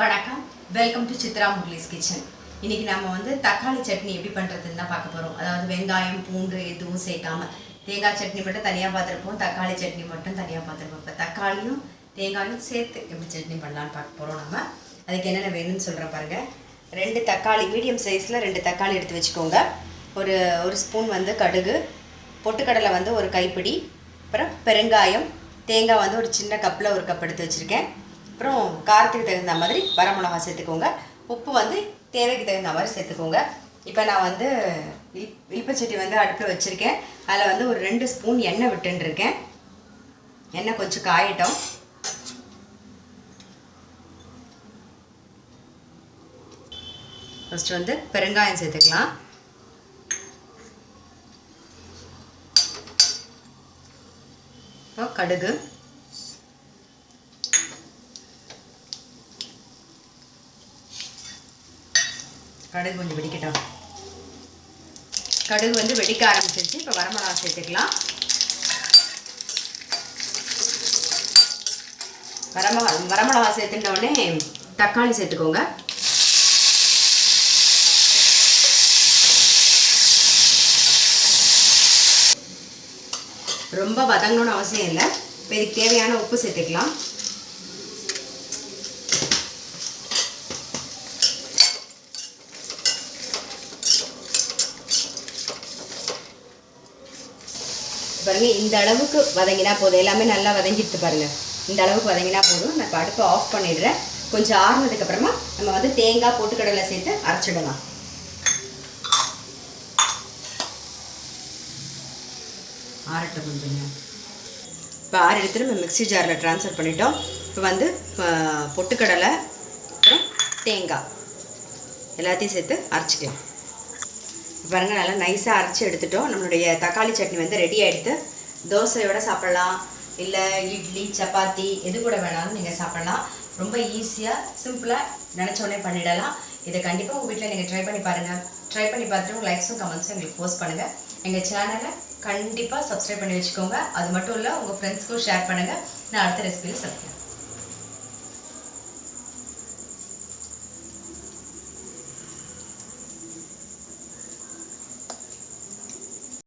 வணக்கம். Welcome to Chitra Murali's kitchen இன்னைக்கு நம்ம வந்து தக்காளி சட்னி எப்படி பண்ணுறதுன்னு தான் பார்க்க போகிறோம் அதாவது வெங்காயம் பூண்டு எதுவும் சேர்க்காம. தேங்காய் சட்னி மட்டும் தனியாக பார்த்துருப்போம். தக்காளி சட்னி மட்டும் தனியாக பார்த்துருப்போம். இப்போ தக்காளியும் தேங்காயும் சேர்த்து எப்படி சட்னி பண்ணலான்னு பார்க்க போகிறோம் நம்ம அதுக்கு என்னென்ன வேணும்னு சொல்கிற பாருங்க. ரெண்டு தக்காளி மீடியம் சைஸில் ரெண்டு தக்காளி எடுத்து வச்சுக்கோங்க. ஒரு ஒரு ஸ்பூன் வந்து கடுகு பொட்டுக்கடலை வந்து ஒரு கைப்பிடி அப்புறம் பெருங்காயம் தேங்காய் வந்து ஒரு சின்ன கப்பில் ஒரு கப் எடுத்து வச்சுருக்கேன். அப்புறம் காரத்துக்கு தகுந்த மாதிரி வரமிளகா சேர்த்துக்கோங்க. உப்பு வந்து தேவைக்கு தகுந்த மாதிரி சேர்த்துக்கோங்க. இப்போ நான் வந்து இல் இல்பச்சட்டி வந்து அடுப்பில் வச்சுருக்கேன். அதில் வந்து ஒரு ரெண்டு ஸ்பூன் எண்ணெய் விட்டுருக்கேன் எண்ணெய் கொஞ்சம் காயட்டும். ஃபஸ்ட்டு வந்து பெருங்காயம் சேர்த்துக்கலாம். இப்போ கடுகு. கடுகு கொஞ்சம் வெடிக்கட்டும். கடுகு வந்து வெடிக்க ஆரம்பிச்சிருச்சு. இப்போ வரமிளகா சேர்த்துக்கலாம். வரமிளகா வரமிளகா சேர்த்துட்டோடனே தக்காளி சேர்த்துக்கோங்க. ரொம்ப வதங்கணும்னு அவசியம் இல்லை. இப்போ இதுக்கு தேவையான உப்பு சேர்த்துக்கலாம். பாருங்க இந்த அளவுக்கு வதங்கினா போதும். எல்லாமே நல்லா வதங்கிட்டு பாருங்க. இந்த அளவுக்கு வதங்கினா போதும். நான் இப்போ அடுப்பை ஆஃப் பண்ணிடுறேன். கொஞ்சம் ஆறுனதுக்கு அப்புறமா நம்ம வந்து தேங்காய் பொட்டுக்கடலை சேர்த்து அரைச்சிடலாம். ஆறட்டும் கொஞ்சம். இப்போ ஆறு எடுத்து நம்ம மிக்ஸி ஜாரில் ட்ரான்ஸ்ஃபர் பண்ணிட்டோம். இப்போ வந்து பொட்டுக்கடலை அப்புறம் தேங்காய். எல்லாத்தையும் சேர்த்து அரைச்சிக்கலாம். பாருங்கள் நல்லா நைஸாக அரைச்சி எடுத்துட்டோம். நம்மளுடைய தக்காளி சட்னி வந்து ரெடி ஆகிடுது தோசையோட சாப்பிட்லாம். இல்லை இட்லி சப்பாத்தி எது கூட வேணாலும் நீங்கள் சாப்பிட்லாம். ரொம்ப ஈஸியாக சிம்பிளாக நினச்சோடனே பண்ணிடலாம். இதை கண்டிப்பாக உங்கள் வீட்டில் நீங்கள் ட்ரை பண்ணி பாருங்கள் ட்ரை பண்ணி பார்த்துட்டு உங்கள் லைக்ஸும் கமெண்ட்ஸும் எங்களுக்கு போஸ்ட் பண்ணுங்கள் எங்கள் சேனலை கண்டிப்பாக சப்ஸ்கிரைப் பண்ணி வச்சுக்கோங்க. அது மட்டும் இல்லை உங்கள் ஃப்ரெண்ட்ஸ்க்கும் ஷேர் பண்ணுங்கள் நான் அடுத்த ரெசிபியில் சந்திக்கிறேன்